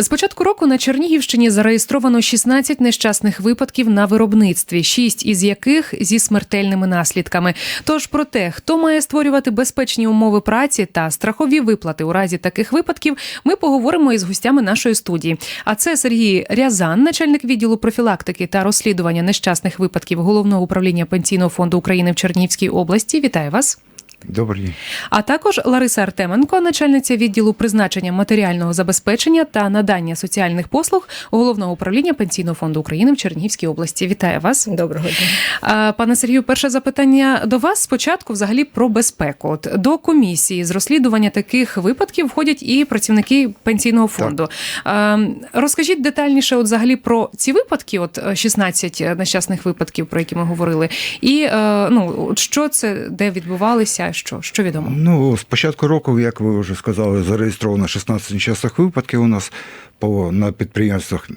З початку року на Чернігівщині зареєстровано 16 нещасних випадків на виробництві, 6 із яких зі смертельними наслідками. Тож про те, хто має створювати безпечні умови праці та страхові виплати у разі таких випадків, ми поговоримо із гостями нашої студії. А це Сергій Рязан, начальник відділу профілактики та розслідування нещасних випадків головного управління пенсійного фонду України в Чернігівській області. Вітаю вас. Добрий день. А також Лариса Артеменко, начальниця відділу призначення матеріального забезпечення та надання соціальних послуг головного управління пенсійного фонду України в Чернігівській області. Вітаю вас. Доброго дня. Пане Сергію, перше запитання до вас спочатку, взагалі, про безпеку. От до комісії з розслідування таких випадків входять і працівники пенсійного фонду. А, Розкажіть детальніше, от взагалі про ці випадки, от е, 16 нещасних випадків, про які ми говорили, і е, ну от що це, де відбувалися, що, що відомо? Ну, з початку року, як ви вже сказали, зареєстровано 16 нещасних випадків у нас по, на підприємствах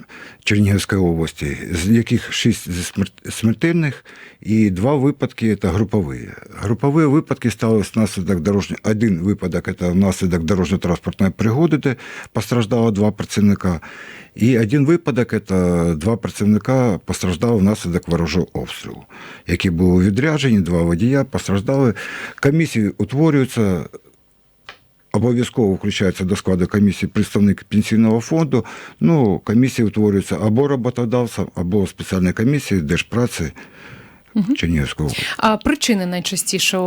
Чернігівської області, з яких 6 зі смертельних і два випадки це групові. Групові випадки стали внаслідок дорожньої. Один випадок це внаслідок дорожньо-транспортної пригоди, де постраждало два працівника. І один випадок це два працівника постраждали внаслідок ворожого обстрілу, які були у відрядженні, два водія постраждали. Комісії утворюються. Обов'язково включається до складу комісії представник пенсійного фонду. Ну, комісії утворюються або роботодавцем, або спеціальної комісії Держпраці області. А причини найчастіше,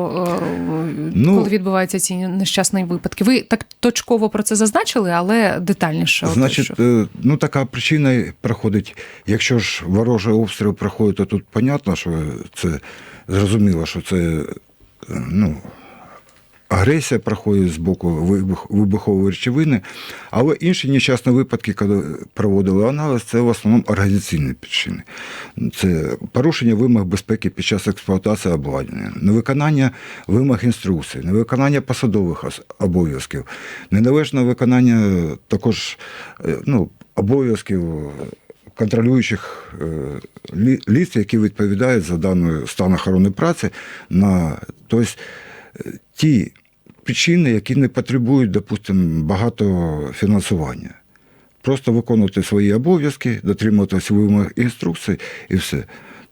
Ну, коли відбуваються ці нещасні випадки? Ви так точково про це зазначили, але детальніше. Значить, що. е, ну така причина проходить. Якщо ж ворожий обстріл проходить, то тут понятно, що це зрозуміло, що це е, ну, агресія проходить з боку вибухової речовини. Але інші нещасні випадки, коли проводили аналіз, це в основному організаційні причини. Це порушення вимог безпеки під час експлуатації обладнання, невиконання вимог інструкцій, невиконання посадових обов'язків, неналежне виконання також е, ну, обов'язків контролюючих е, лі- ліц, які відповідають за даний стан охорони праці на тобто, ті причини, які не потребують, допустимо, багато фінансування. Просто виконувати свої обов'язки, дотримуватися вимог інструкцій і все.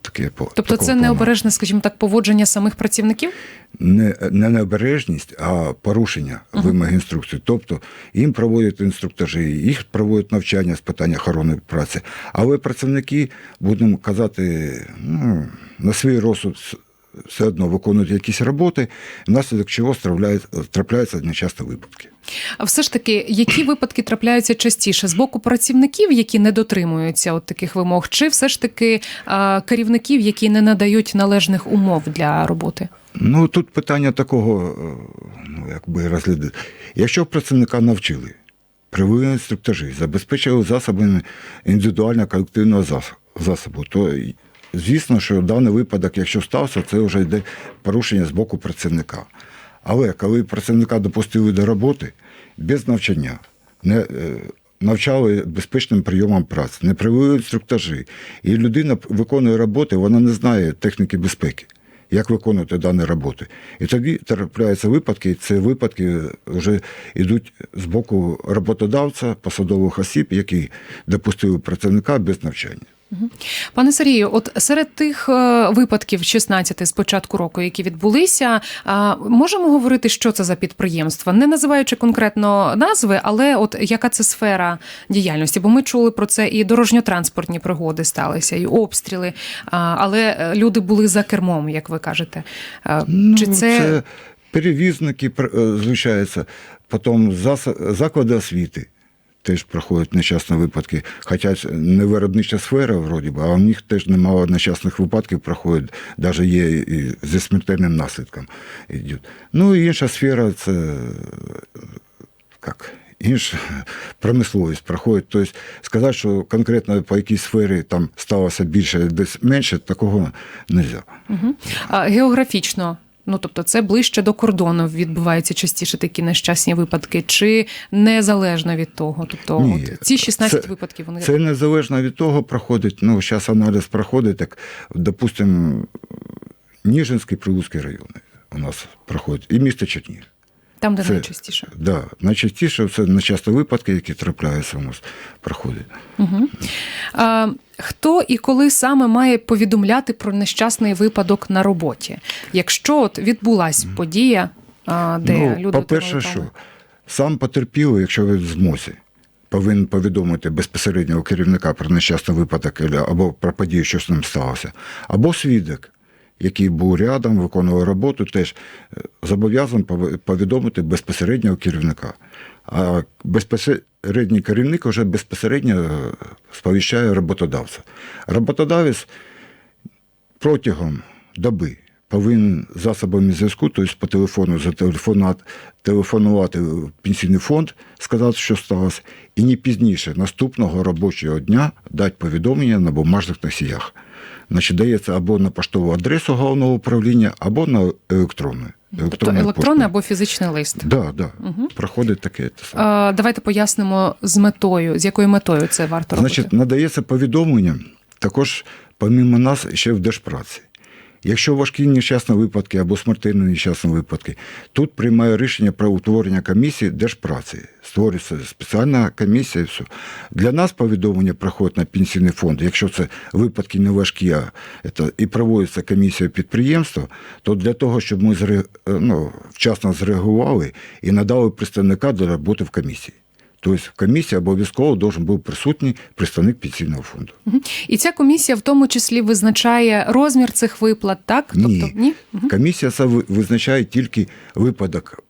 Таке, по- Тобто це необережне, скажімо так, поводження самих працівників? не, не необережність, а порушення вимог інструкцій. Тобто їм проводять інструктажі, їх проводять навчання з питань охорони праці. Але працівники, будемо казати, ну, на свій розсуд все одно виконують якісь роботи, внаслідок чого трапляють- трапляються нечасто випадки. А все ж таки, які випадки трапляються частіше з боку працівників, які не дотримуються от таких вимог, чи все ж таки а, керівників, які не надають належних умов для роботи? Ну тут питання такого, е, ну якби розглядати. Якщо працівника навчили, привели інструктажі, забезпечили засобами індивідуального колективного засобу, то звісно, що даний випадок, якщо стався, це вже йде порушення з боку працівника. Але коли працівника допустили до роботи без навчання, не е, навчали безпечним прийомам праці, не привели інструктажі, і людина виконує роботи, вона не знає техніки безпеки як виконувати дані роботи. І тоді трапляються випадки, і це випадки вже йдуть з боку роботодавця, посадових осіб, які допустили працівника без навчання. Пане Сергію, от серед тих е, випадків 16 з початку року, які відбулися, можемо говорити, що це за підприємства, не називаючи конкретно назви, але от яка це сфера діяльності? Бо ми чули про це і дорожньо-транспортні пригоди сталися, і обстріли, але е, люди були за кермом, як ви кажете. А, Чи Ну, це, перевізники, е, потім зас- заклади освіти. Теж проходять нещасні випадки. Хоча не виробнича сфера, вроді би, а у них теж немало нещасних випадків проходять, навіть є і зі смертельним наслідком. Йдуть. Ну і інша сфера це як, інша промисловість проходить. Тобто сказати, що конкретно по якійсь сфері там сталося більше, десь менше, такого не можна. Мгм. а, географічно? Ну, тобто, це ближче до кордону відбуваються частіше такі нещасні випадки, чи незалежно від того? Тобто, Ні, от ці 16 це- випадків вони Це незалежно від того проходить. Ну, зараз аналіз проходить, так, допустимо, Ніжинський, Прилуцький райони у нас проходить, і місто Чернігів. Там, де Це- найчастіше. Да, найчастіше це нечасто випадки, які трапляються у нас, проходять. Угу. А, хто і коли саме має повідомляти про нещасний випадок на роботі? Якщо от відбулась подія, а, де ну, люди по-перше, що сам потерпілий, якщо він в змозі, повинен повідомити безпосереднього керівника про нещасний випадок або про подію, що з ним сталося, або свідок, який був рядом, виконував роботу, теж е, зобов'язаний повідомити безпосереднього керівника. А безпосередній керівник вже безпосередньо е, сповіщає роботодавця. Роботодавець протягом доби повинен засобами зв'язку, тобто по телефону зателефонувати телефонувати в пенсійний фонд, сказати, що сталося, і не пізніше наступного робочого дня дати повідомлення на бумажних носіях. Значить, дається або на поштову адресу головного управління, або на електронну. Тобто електронний або фізичний лист. Да, да. Проходить таке. А, давайте пояснимо з метою, з якою метою це варто робити. Значить, надається повідомлення також, помимо нас, ще в Держпраці. Якщо важкі нещасні випадки або смертельні нещасні випадки, тут приймає рішення про утворення комісії Держпраці. Створюється спеціальна комісія. Все. Для нас повідомлення проходить на пенсійний фонд. Якщо це випадки не важкі, а це, і проводиться комісія підприємства, то для того, щоб ми зре, ну, вчасно зреагували і надали представника для роботи в комісії. Тобто в комісії обов'язково должен був присутній представник пенсійного фонду. І ця комісія в тому числі визначає розмір цих виплат, так? Ні. Тобто, ні? Комісія це визначає тільки випадок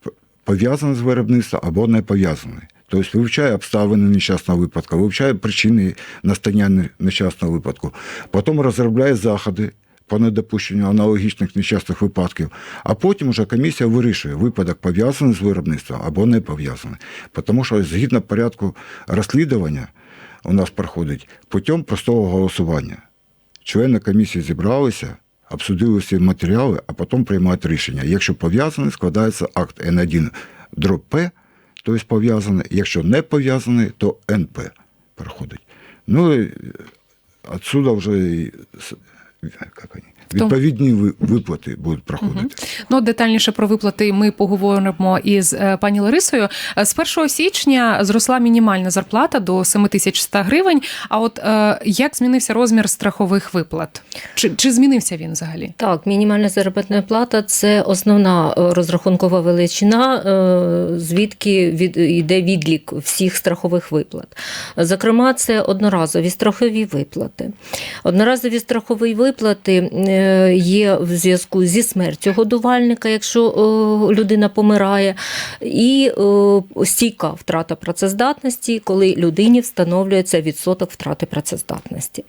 пов'язаний з виробництвом або не пов'язаний. Тобто вивчає обставини нещасного випадку, вивчає причини настання нещасного випадку, потім розробляє заходи по недопущенню аналогічних нещасних випадків, а потім вже комісія вирішує, випадок пов'язаний з виробництвом або не пов'язаний. Тому що згідно порядку розслідування у нас проходить путем простого голосування. Члени комісії зібралися, обсудили всі матеріали, а потім приймають рішення. Якщо пов'язаний, складається акт Н1 дроб П, тобто пов'язаний. Якщо не пов'язаний, то НП проходить. Ну, і отсюда вже як вони, відповідні виплати будуть проходити. Ну, детальніше про виплати ми поговоримо із е, пані Ларисою. Е, З 1 січня зросла мінімальна зарплата до 7100 гривень. А от е, як змінився розмір страхових виплат? Чи, чи змінився він взагалі? Так, мінімальна заробітна плата це основна розрахункова величина, е, звідки від, йде відлік всіх страхових виплат. Зокрема, це одноразові страхові виплати. Одноразові страхові виплати е, є в зв'язку зі смертю годувальника, якщо е, людина помирає, і е, стійка втрата працездатності, коли людині встановлюється відсоток втрати працездатності.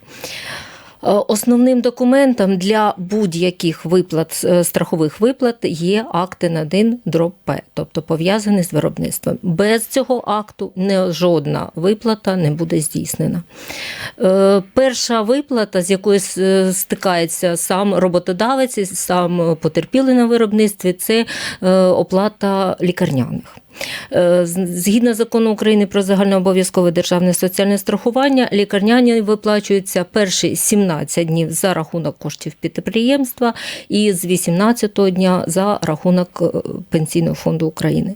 Е, Основним документом для будь-яких виплат е, страхових виплат є акт Н1 дроб П, тобто пов'язаний з виробництвом. Без цього акту не жодна виплата не буде здійснена. Е, Перша виплата, з якою стикається сам роботодавець, сам потерпілий на виробництві, це оплата лікарняних. Е, Згідно закону України про загальнообов'язкове державне соціальне страхування, лікарняні виплачуються перші 17 днів за рахунок коштів підприємства і з 18-го дня за рахунок е, Пенсійного фонду України.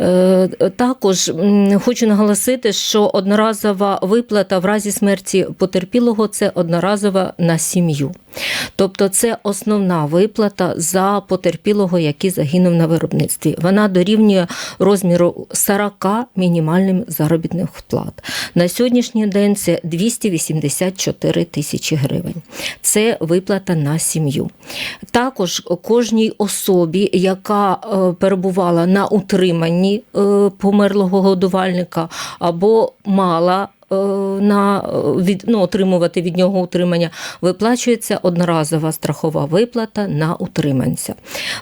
Е, Також хочу наголосити, що одноразова виплата в разі смерті потерпілого це одноразова на сім'ю. Тобто це основна виплата за потерпілого, який загинув на виробництві. Вона дорівнює розміру 40 мінімальним заробітних плат. На сьогоднішній день це 284 тисячі гривень. Це виплата на сім'ю. Також кожній особі, яка е, перебувала на утриманні е, померлого годувальника або мала на е, від, ну, отримувати від нього утримання, виплачується одноразова страхова виплата на утриманця.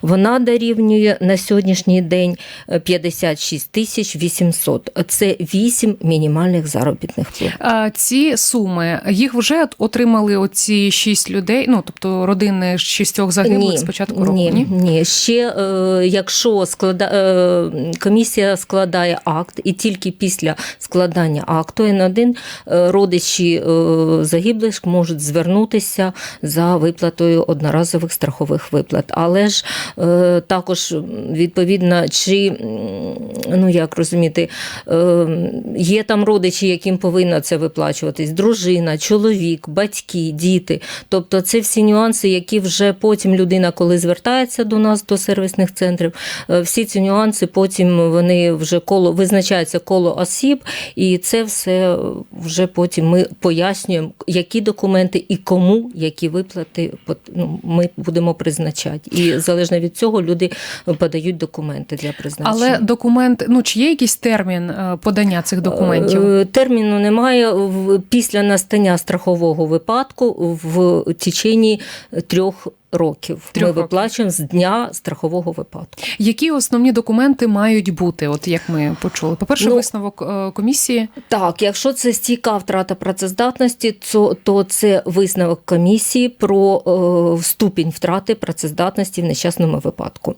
Вона дорівнює на сьогоднішній день е, 56 тисяч 800. Це 8 мінімальних заробітних плат. А ці суми їх вже отримали оці шість людей, ну тобто родини шістьох загиблих з початку року. ні, Ні? ні. Ще е, якщо склада, е, комісія складає акт, і тільки після складання акту на 1, е, родичі е, загиблих можуть звернутися за виплатою одноразових страхових виплат. Але ж е, також відповідно, чи ну як розуміти, є там родичі, яким повинно це виплачуватись: дружина, чоловік, батьки, діти. Тобто, це всі нюанси, які вже потім людина, коли звертається до нас, до сервісних центрів, всі ці нюанси потім вони вже коло визначається коло осіб, і це все вже потім ми пояснюємо, які документи і кому які виплати ну, ми будемо призначати. І залежно від цього люди подають документи для призначення. Але документ, ну чи є якийсь термін е, подання цих документів? Е, Терміну немає після настання страхового випадку в течені трьох років. Трьох ми років. виплачуємо з дня страхового випадку. Які основні документи мають бути? От як ми почули? По-перше, Ну, висновок е, комісії. Так, якщо це стійка втрата працездатності, то, то це висновок комісії про е, ступінь втрати працездатності в нещасному випадку.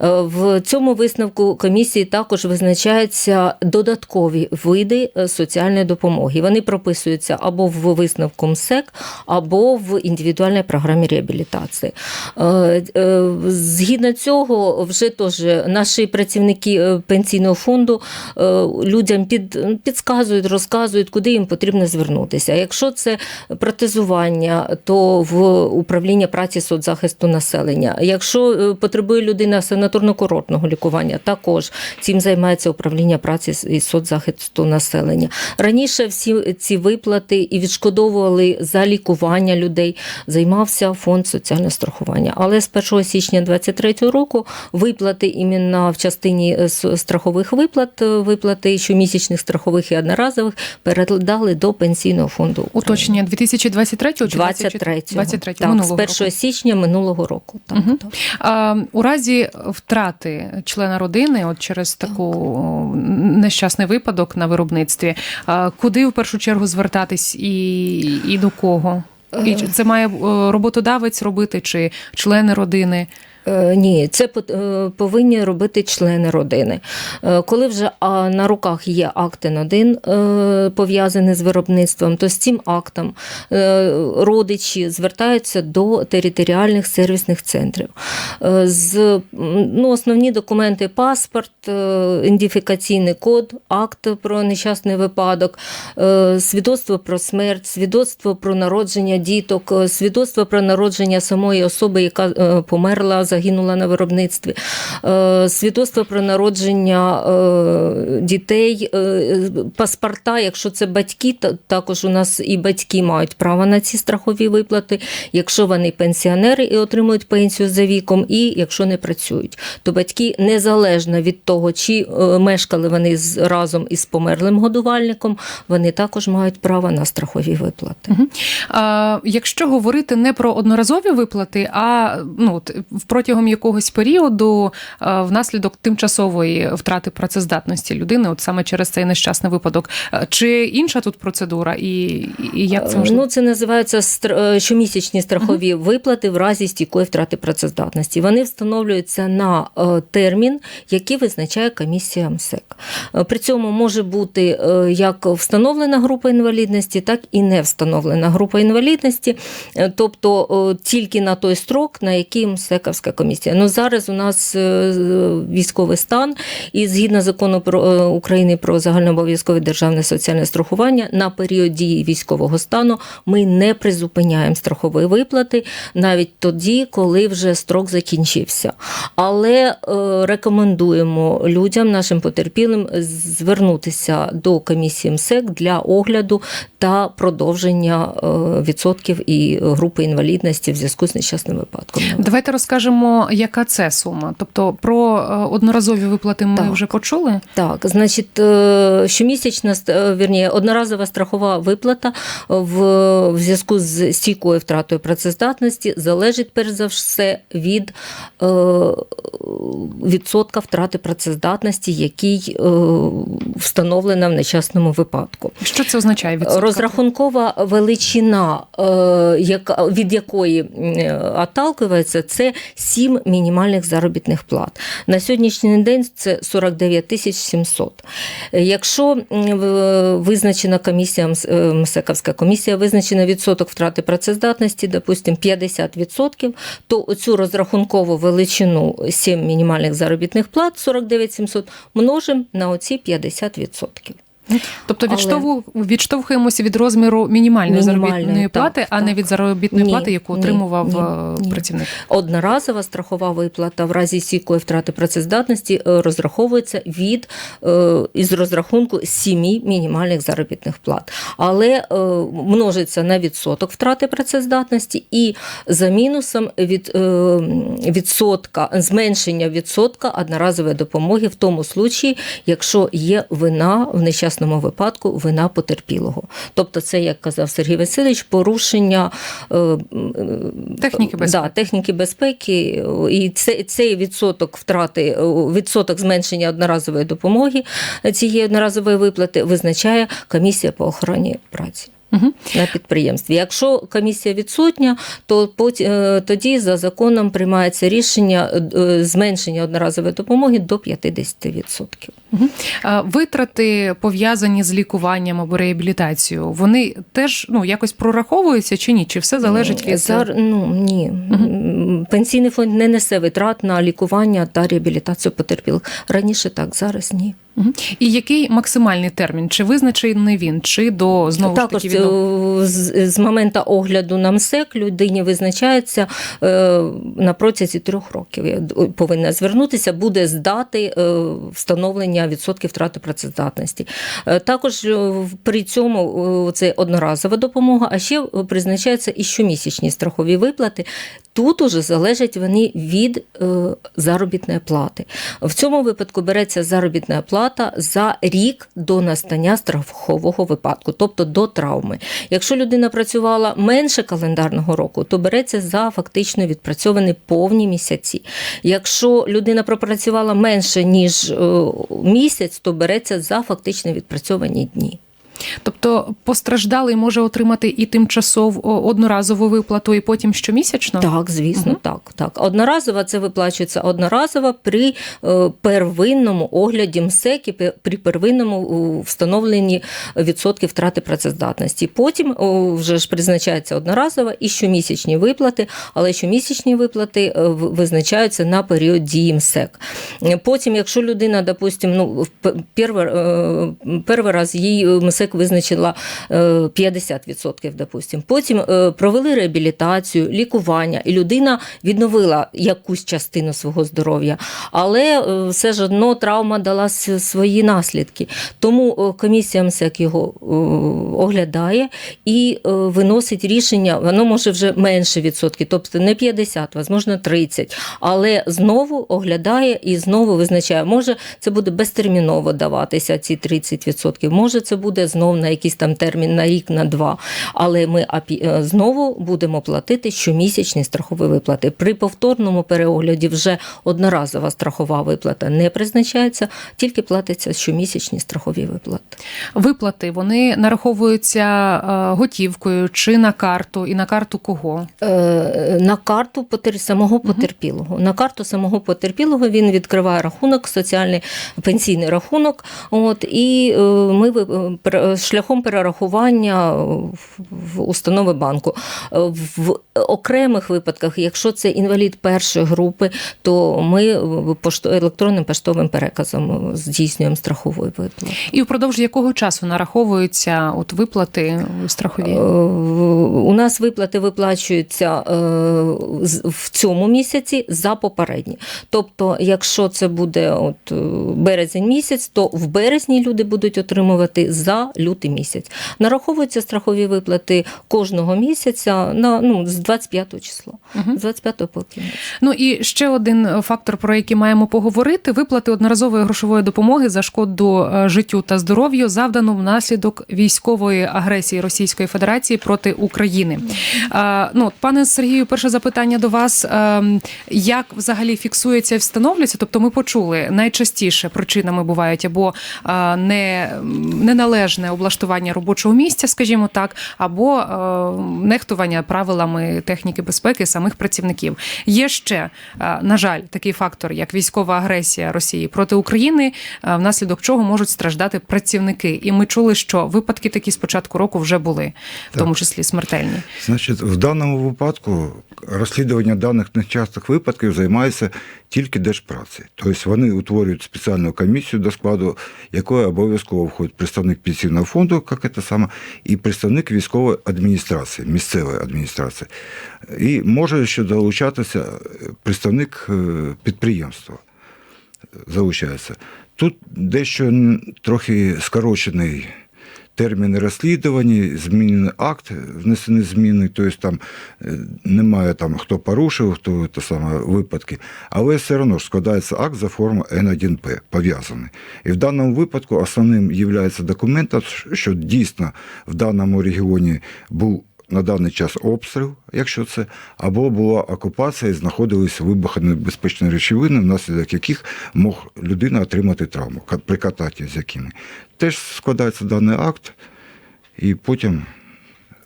Е, в цьому висновку комісії також визначаються додаткові види е, соціальної допомоги. Вони прописуються або в висновку МСЕК, або в індивідуальній програмі реабілітації. Е, е, Згідно цього, вже теж наші працівники е, пенсійного фонду людям під, підказують, розказують, куди їм потрібно звернутися. Якщо це протезування, то в управління праці соцзахисту населення. Якщо потребує людина санаторно-курортного лікування, також цим займається управління праці і соцзахисту населення. Раніше всі ці виплати і відшкодовували за лікування людей, займався фонд соціального страхування. Але з 1 січня 2023 року виплати іменно в частині е, страхових виплат, е, виплати щомісячних страхових і одноразових передали до пенсійного фонду. України. Уточнення 2023 чи 23 23 так, минулого з 1 року. січня минулого року. Так, Мгм. так. А, у разі втрати члена родини, от через таку о, нещасний випадок на виробництві, куди в першу чергу звертатись і, і до кого? І це має е, роботодавець робити чи члени родини? Е, Ні, це е, повинні робити члени родини. Е, Коли вже на руках є акт Н1 е, пов'язаний з виробництвом, то з цим актом родичі звертаються до територіальних сервісних центрів. З ну, основні документи: паспорт, ідентифікаційний код, акт про нещасний випадок, свідоцтво про смерть, свідоцтво про народження діток, свідоцтво про народження самої особи, яка померла, загинула на виробництві, е, свідоцтво про народження е, дітей, е, паспорта, якщо це батьки, та- також у нас і батьки мають право на ці страхові виплати, якщо вони пенсіонери і отримують пенсію за віком, і якщо не працюють, то батьки незалежно від того, чи мешкали вони разом із померлим годувальником, вони також мають право на страхові виплати. Мгм. А, якщо говорити не про одноразові виплати, а ну от, в- протягом якогось періоду внаслідок тимчасової втрати працездатності людини, от саме через цей нещасний випадок, чи інша тут процедура, і, і як це можливо? Ну, це е, щомісячні страхові виплати в разі стійкої втрати працездатності. Вони встановлюються на е, термін, який визначає комісія МСЕК. Е, При цьому може бути е, як встановлена група інвалідності, так і не встановлена група інвалідності, Е, тобто е, тільки на той строк, на який МСЕКовська комісія. Ну зараз у нас е, військовий стан, і згідно закону про е, України про загальнообов'язкове державне соціальне страхування на період дії військового стану ми не призупиняємо страхові виплати навіть тоді, коли вже строк закінчився. Але е, рекомендуємо людям, нашим потерпілим, звернутися до комісії МСЕК для огляду та продовження відсотків і групи інвалідності в зв'язку з нещасним випадком. Давайте розкажемо, яка це сума. Тобто про е, одноразові виплати ми Так. вже почули. Так, значить, е, щомісячна е, вірні, одноразова страхова виплата в, в зв'язку з стійкою втратою працездатності залежить перш за все від е, відсотка втрати працездатності, який е, встановлена в нещасному випадку. Що це означає відсотка? Розрахункова величина, е, від якої отталкується, це 7 мінімальних заробітних плат. На сьогоднішній день це 49 тисяч 700. Е, Якщо визначена комісія, е, МСЕКовська комісія, визначена відсоток втрати працездатності, допустимо, 50%, то цю розрахункову величину 7 мінімальних заробітних плат 49 700 множимо на оці 50%. Тобто Але- відштовху, відштовхуємося від розміру мінімальної, Мінімальної, заробітної так, плати, а не від заробітної Ні, плати, яку отримував ні, е, ні. працівник. Одноразова страхова виплата в разі стійкої втрати працездатності е, розраховується від е, із розрахунку сімі мінімальних заробітних плат, але множиться на відсоток втрати працездатності і за мінусом від відсотка зменшення відсотка одноразової допомоги в тому случаї, якщо є вина в нещасному випадку, вина потерпілого. Тобто, це як казав Сергій Васильович, порушення е, е, Техніки безпеки. Да, техніки безпеки, і це, цей відсоток втрати, відсоток зменшення одноразової допомоги цієї одноразової виплати визначає комісія по охороні праці. На підприємстві. Якщо комісія відсутня, то е, тоді за законом приймається рішення е, зменшення одноразової допомоги до 50%. Мгм. А Витрати пов'язані з лікуванням або реабілітацією, вони теж ну якось прораховуються чи ні? Чи все залежить від Зар... ну, ні. Пенсійний фонд не несе витрат на лікування та реабілітацію потерпілих. Раніше так, зараз ні. І який максимальний термін? Чи визначений він, чи до знову Також ж таки від... е, з, з моменту огляду на МСЕК людині визначається е, на протязі трьох років. Я повинна звернутися, буде здати е, встановлення відсотків втрати працездатності. Е, також е, при цьому е, це одноразова допомога, а ще призначаються і щомісячні страхові виплати. Тут уже залежать вони від е, заробітної плати. В цьому випадку береться заробітна плата за рік до настання страхового випадку, тобто до травми. Якщо людина працювала менше календарного року, то береться за фактично відпрацьовані повні місяці. Якщо людина пропрацювала менше ніж е, місяць, то береться за фактично відпрацьовані дні. Тобто постраждалий може отримати і тимчасову одноразову виплату, і потім щомісячно? Так, звісно, Мгм. так, так. Одноразово це виплачується одноразово при е, первинному огляді МСЕК і при первинному встановленні відсотків втрати працездатності. Потім вже ж призначається одноразово і щомісячні виплати, але щомісячні виплати е, визначаються на період дії МСЕК. Потім, якщо людина, допустим, ну, е, перший раз їй МСЕК визначила е, 50%, допустим. Потім е, провели реабілітацію, лікування, і людина відновила якусь частину свого здоров'я. Але е, все ж одно травма дала свої наслідки. Тому е, комісія МСЕК його е, оглядає і е, виносить рішення, воно може вже менше відсотки, тобто не 50, можливо 30, але знову оглядає і знову визначає, може це буде безтерміново даватися ці 30%, може це буде знов на якийсь там термін на рік, на два. Але ми е, знову будемо платити щомісячні страхові виплати. При повторному переогляді вже одноразова страхова виплата не призначається, тільки платиться щомісячні страхові виплати. Виплати вони нараховуються е, готівкою чи на карту, і на карту кого? Е, на карту потер- самого потерпілого. На карту самого потерпілого він відкриває рахунок, соціальний пенсійний рахунок. От, і ми шляхом перерахування в- установи банку. Е, В окремих випадках, якщо це інвалід першої групи, то ми е, електронним поштовим переказом е, здійснюємо страхову виплату. І впродовж якого часу нараховуються от виплати страхові? Е, У нас виплати виплачуються е, в цьому місяці за попередні. Тобто, якщо це буде от е, березень місяць, то в березні люди будуть отримувати за лютий місяць. Нараховуються страхові виплати кожного місяця на ну з 25 числа, з 25 по кінець. Ну і ще один фактор, про який маємо поговорити: виплати одноразової грошової допомоги за шкоду е, життю та здоров'ю, завдану внаслідок військової агресії Російської Федерації проти України. А, ну, пане Сергію, перше запитання до вас: Ем, як взагалі фіксується і встановлюється? Тобто ми почули найчастіше причинами бувають або не, неналежне облаштування робочого місця, скажімо так, або е, нехтування правилами техніки безпеки самих працівників. Є ще, е, на жаль, такий фактор, як військова агресія Росії проти України, е, внаслідок чого можуть страждати працівники. І ми чули, що випадки такі з початку року вже були, в Так. тому числі смертельні. Значить, в даному випадку розслідування даних нещастих випадків займається тільки Держпраці. Тобто вони утворюють спеціальну комісію, до складу якої обов'язково входить представник пенсійного фонду, як це саме, і представник військової адміністрації, місцевої адміністрації. І може ще долучатися представник е, підприємства залучається. Тут дещо трохи скорочений термін розслідування, змінений акт, внесені зміни, тобто там е, немає там, хто порушив, хто те саме випадки, але все одно ж складається акт за формою Н1П, пов'язаний. І в даному випадку основним є документ, що дійсно в даному регіоні був на даний час обстріл, якщо це, або була окупація і знаходилися вибухонебезпечні речовини, внаслідок яких мог людина отримати травму при кататі з якими. Теж складається даний акт, і потім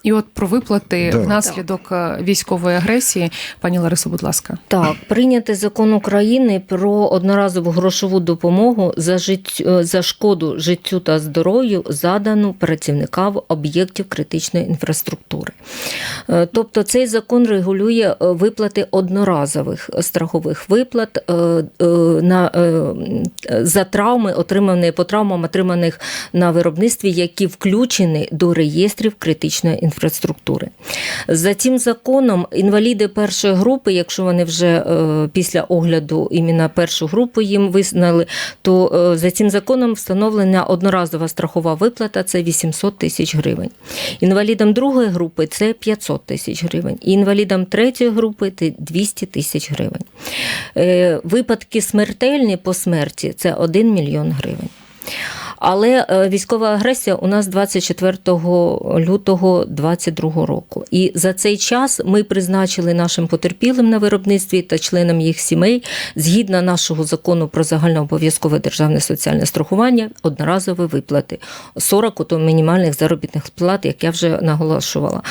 І от про виплати Да. внаслідок е, військової агресії, пані Ларисо, будь ласка. Так, прийнятий закон України про одноразову грошову допомогу за життю за шкоду життю та здоров'ю задану працівникам об'єктів критичної інфраструктури. Е, Тобто цей закон регулює е, виплати одноразових страхових виплат е, е, на, е, за травми, отримані по травмам, отриманих на виробництві, які включені до реєстрів критичної інфраструктури. За цим законом інваліди першої групи, якщо вони вже е, після огляду іменно першу групу їм визнали, то е, за цим законом встановлена одноразова страхова виплата це 800 тисяч гривень. Інвалідам другої групи це 500 тисяч гривень. І інвалідам третьої групи це 200 тисяч гривень. Е, Випадки смертельні по смерті це 1 мільйон гривень. Але е, військова агресія у нас 24 лютого 2022 року. І за цей час ми призначили нашим потерпілим на виробництві та членам їх сімей згідно нашого закону про загальнообов'язкове державне соціальне страхування одноразові виплати 40 ото мінімальних заробітних плат, як я вже наголошувала.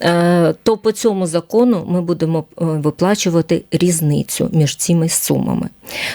Е, То по цьому закону ми будемо е, виплачувати різницю між цими сумами.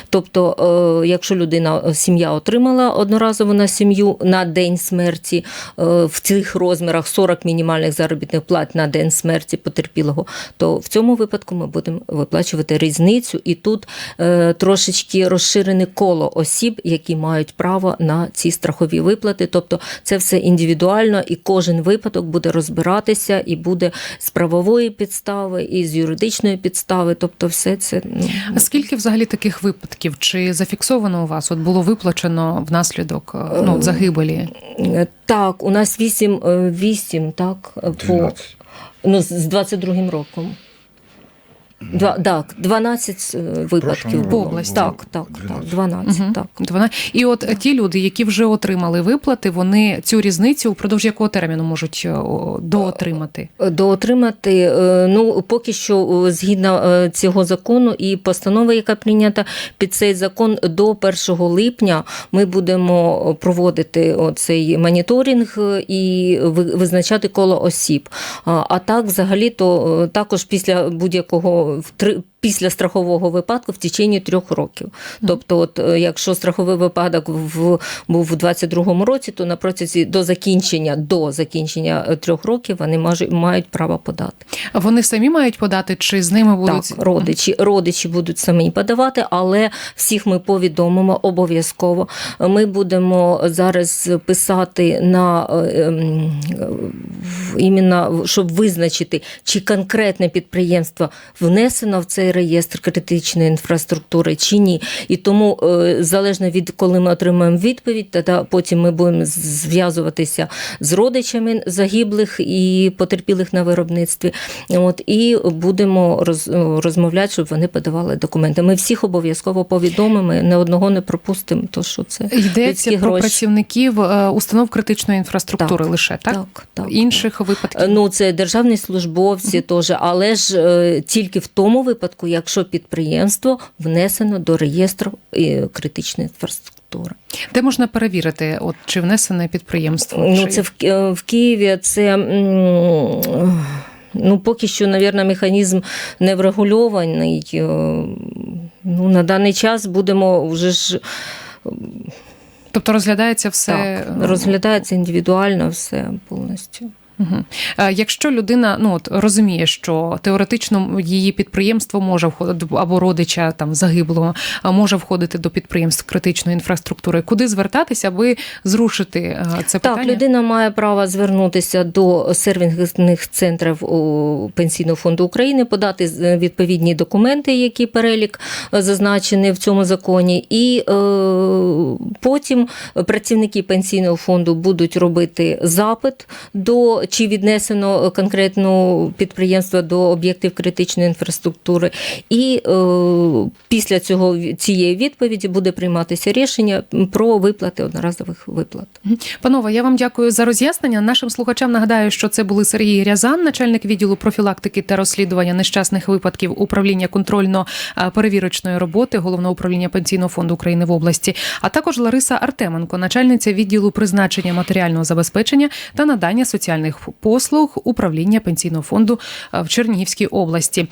Тобто, якщо людина, сім'я отримала одноразово на сім'ю на день смерті е, в цих розмірах 40 мінімальних заробітних плат на день смерті потерпілого, то в цьому випадку ми будемо виплачувати різницю, і тут е, трошечки розширене коло осіб, які мають право на ці страхові виплати. Тобто, це все індивідуально, і кожен випадок буде розбиратися і буде з правової підстави, і з юридичної підстави. Тобто, все це ну, А скільки взагалі таких випадків? Чи зафіксовано у вас? От було виплачено внаслідок е, ну, загибелі? Е, Так, у нас 8, 8 так, е, по, 12. ну, з з 22-м роком. Два, так, 12 е, випадків. По було. області. Так, так, так, 12, Мгм. так. От вона і от е, ті люди, які вже отримали виплати, вони цю різницю впродовж якого терміну можуть е, доотримати? Доотримати, ну поки що згідно цього закону і постанови, яка прийнята під цей закон до 1 липня, ми будемо проводити цей моніторинг і ви- визначати коло осіб. А так, взагалі, то також після будь-якого в три. Після страхового випадку в течение трьох років. Тобто, от е, якщо страховий випадок в був у 22-му році, то на протязі до закінчення до закінчення е, трьох років вони мажу- мають право подати. А Вони самі мають подати, чи з ними будуть Так, родичі, родичі будуть самі подавати, але всіх ми повідомимо обов'язково. Ми будемо зараз писати на е, ем, іменно, щоб визначити, чи конкретне підприємство внесено в цей реєстр критичної інфраструктури чи ні. І тому, е, залежно від коли ми отримаємо відповідь, тоді потім ми будемо зв'язуватися з родичами загиблих і потерпілих на виробництві. От, і будемо роз, розмовляти, щоб вони подавали документи. Ми всіх обов'язково повідомимо, не одного не пропустимо, то що це Йдеться про гроші. працівників е, установ критичної інфраструктури Так, лише, так? так, так. Інших випадків. Ну, це державні службовці теж, але ж е, тільки в тому випадку, випадку, якщо підприємство внесено до реєстру е, критичної інфраструктури. Де можна перевірити, от чи внесене підприємство? Ну, це в, в Києві це. Ну, поки що, мабуть, механізм не врегульований. Е, Ну, на даний час будемо вже ж Тобто розглядається все так, розглядається індивідуально все повністю. Угу. Якщо людина ну от розуміє, що теоретично її підприємство може входити або родича там загиблого а може входити до підприємств критичної інфраструктури, куди звертатися, аби зрушити е, це Так, питання? людина має право звернутися до сервісних центрів у Пенсійного фонду України, подати відповідні документи, які перелік е, зазначений в цьому законі, і е, потім працівники пенсійного фонду будуть робити запит до чи віднесено конкретно підприємство до об'єктів критичної інфраструктури, і е, після цього цієї відповіді буде прийматися рішення про виплати одноразових виплат. Панове, я вам дякую за роз'яснення. Нашим слухачам нагадаю, що це були Сергій Рязан, начальник відділу профілактики та розслідування нещасних випадків управління контрольно-перевірочної роботи головного управління пенсійного фонду України в області, а також Лариса Артеменко, начальниця відділу призначення матеріального забезпечення та надання соціальних послуг управління пенсійного фонду е, в Чернігівській області.